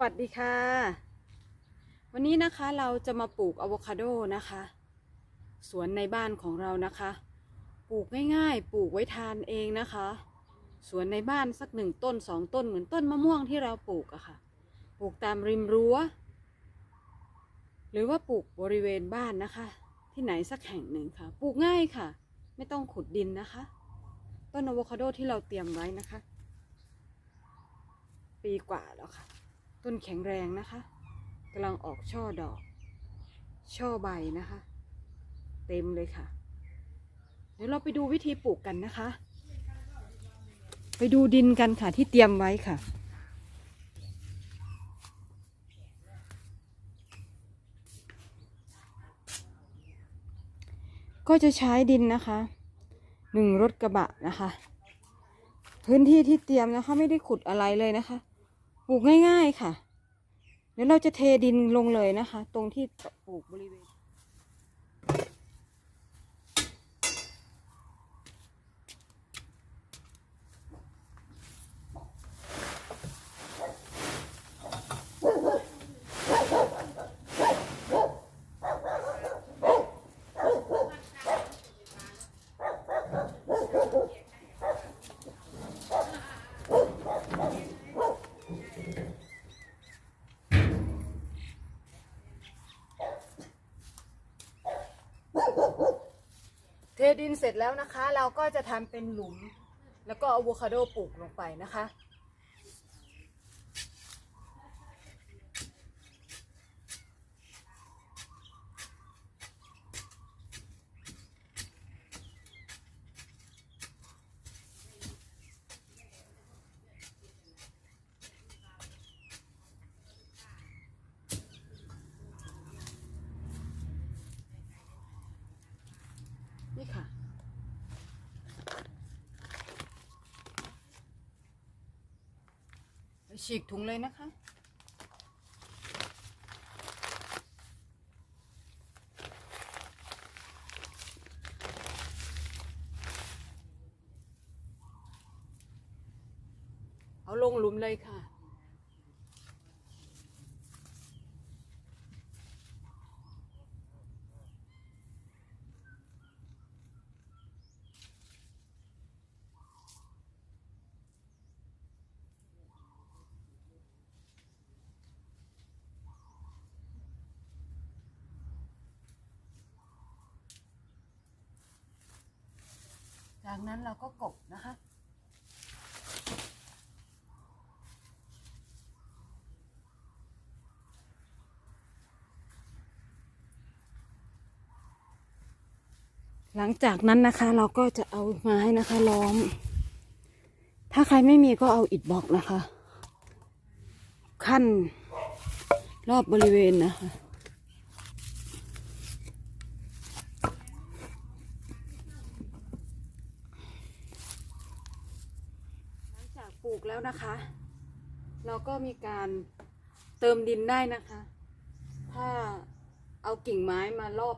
สวัสดีค่ะ วันนี้นะคะเราจะมาปลูกอะโวคาโดนะคะ สวนในบ้านของเรานะคะ ปลูกง่ายๆ ปลูกไว้ทานเองนะคะ สวนในบ้านสักหนึ่งต้นสองต้นเหมือนต้นมะม่วงที่เราปลูกอะค่ะ ปลูกตามริมรั้ว หรือว่าปลูกบริเวณบ้านนะคะ ที่ไหนสักแห่งหนึ่งค่ะ ปลูกง่ายค่ะ ไม่ต้องขุดดินนะคะ ต้นอะโวคาโดที่เราเตรียมไว้นะคะ ปีกว่าแล้วค่ะ ต้นแข็งแรงนะคะกำลังออกช่อดอก ช่อใบนะคะ เต็มเลยค่ะ เดี๋ยวเราไปดูวิธีปลูกกันนะคะ ไปดูดินกันค่ะที่เตรียมไว้ค่ะก็จะใช้ดินนะคะหนึ่งรถกระบะนะคะ พื้นที่ที่เตรียมนะคะ ไม่ได้ขุดอะไรเลยนะคะ ปลูกง่าย ๆค่ะ เดี๋ยวเราจะเทดินลงเลยนะคะ ตรงที่ปลูกบริเวณ เทดินเสร็จแล้วนะคะ เราก็จะทำเป็นหลุม แล้วก็อะโวคาโดปลูกลงไปนะคะ นี่ค่ะ ฉีกถุงเลยนะคะเอาลงหลุมเลยค่ะ จากนั้นเราก็กบนะคะ หลังจากนั้นนะคะเราก็จะเอาไม้นะคะล้อม ถ้าใครไม่มีก็เอาอิฐบล็อกนะคะ ขั้นรอบบริเวณนะคะ ห ลูกแล้วนะคะ เราก็มีการเติมดินได้นะคะ ถ้าเอากิ่งไม้มารอบ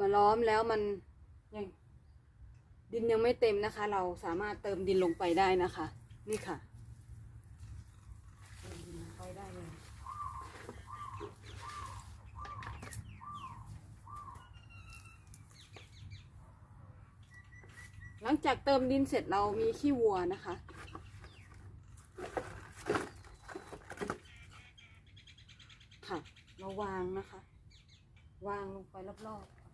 มาล้อมแล้วมันยังดินยังไม่เต็มนะคะ เราสามารถเติมดินลงไปได้นะคะ นี่ค่ะเติมดินลงไปได้เลยหลังจากเติมดินเสร็จเรามีขี้วัวนะคะ ค่ะ เราวางนะคะ วางลงไปรอบๆ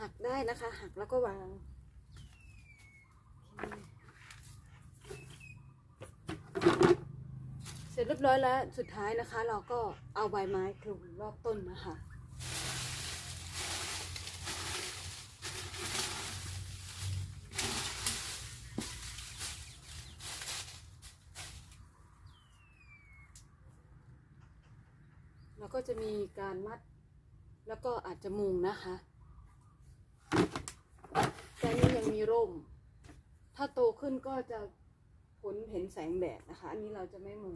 หักได้นะคะ หักแล้วก็วางเสร็จเรียบร้อยแล้วสุดท้ายนะคะ เราก็เอาใบไม้คลุมรอบต้นนะคะ ก็จะมีการมัด แล้วก็อาจจะมุงนะคะ แต่นี่ยังมีร่ม ถ้าโตขึ้นก็จะพ้นเห็นแสงแดดนะคะ อันนี้เราจะไม่มุง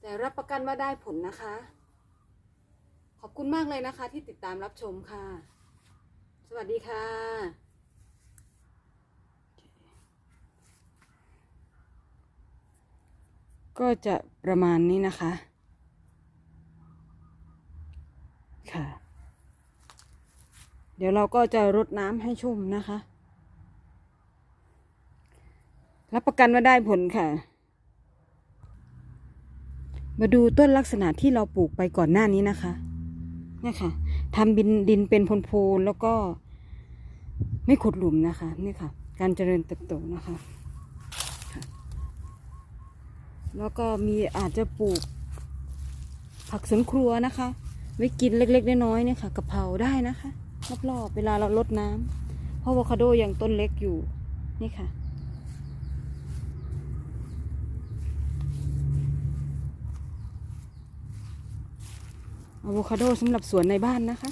แต่รับประกันว่าได้ผลนะคะ ขอบคุณมากเลยนะคะที่ติดตามรับชมค่ะ สวัสดีค่ะ ก็จะประมาณนี้นะคะ ค่ะ เดี๋ยวเราก็จะรดน้ำให้ชุ่มนะคะ รับประกันว่าได้ผลค่ะ มาดูต้นลักษณะที่เราปลูกไปก่อนหน้านี้นะคะเนี่ยค่ะทำบินดินเป็นโพนแล้วก็ไม่ขุดหลุมนะคะ นี่ค่ะ การเจริญเติบโตนะคะ แล้วก็มีอาจจะปลูก ผักสวนครัวนะคะ ไว้กินเล็กๆน้อยๆเนี่ยค่ะกะเพราได้นะคะ รอบๆเวลาเราลดน้ำเพราะอะโวคาโดยังต้นเล็กอยู่นี่ค่ะ อะโวคาโดสำหรับสวนในบ้านนะคะ